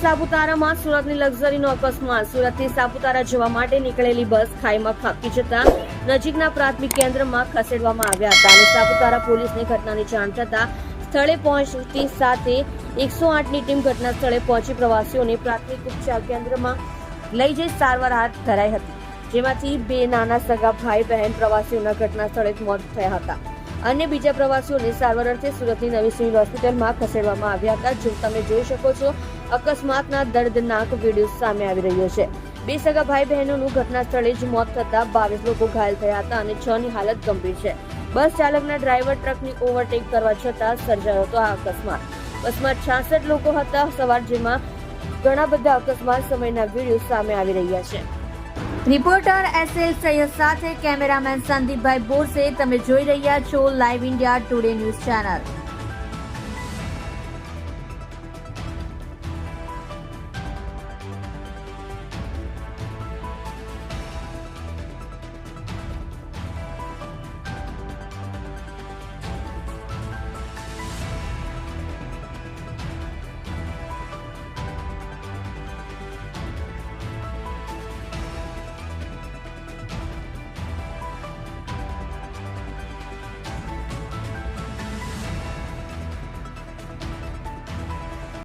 સાપુતારામાં સુરતની લક્ઝરીનો અકસ્માત. સુરતથી સાપુતારા જવા માટે નીકળેલી બસ ખાઈમાં ખાબકી જતા નજીકના પ્રાથમિક કેન્દ્રમાં ખસેડવામાં આવ્યા હતા અને સાપુતારા પોલીસને ઘટનાની જાણ થતા સ્થળે પહોંચતી સાથે એકસો આઠની ટીમ ઘટના સ્થળે પહોંચી પ્રવાસીઓને પ્રાથમિક ઉપચાર કેન્દ્રમાં લઈ જઈ સારવાર હાથ ધરાઈ હતી. જેમાંથી બે નાના સગા ભાઈ બહેન પ્રવાસીઓના ઘટના સ્થળે મોત થયા હતા. અન્ય બીજા પ્રવાસીઓને સારવાર અર્થે સુરતની નવી સિવિલ હોસ્પિટલમાં ખસેડવામાં આવ્યા હતા. જે તમે જોઈ શકો છો અકસ્માતના દર્દનાક વીડિયો સામે આવી રહ્યો છે. બે સગા ભાઈ બહેનોનું ઘટના સ્થળે જ મોત થતા બાવીસ લોકો ઘાયલ થયા હતા અને છ ની હાલત ગંભીર છે. બસ ચાલકના ડ્રાઈવર ટ્રકની ઓવરટેક કરવા છતાં સર્જાયો હતો આ અકસ્માત. બસમાં છાસઠ લોકો હતા. સવાર જેમાં ઘણા બધા અકસ્માત સમયના વીડિયો સામે આવી રહ્યા છે. રિપોર્ટર એસ એલ સૈયદ સાથે કેમેરામેન સંદીપભાઈ બોરસે. તમે જોઈ રહ્યા છો live India Today news channel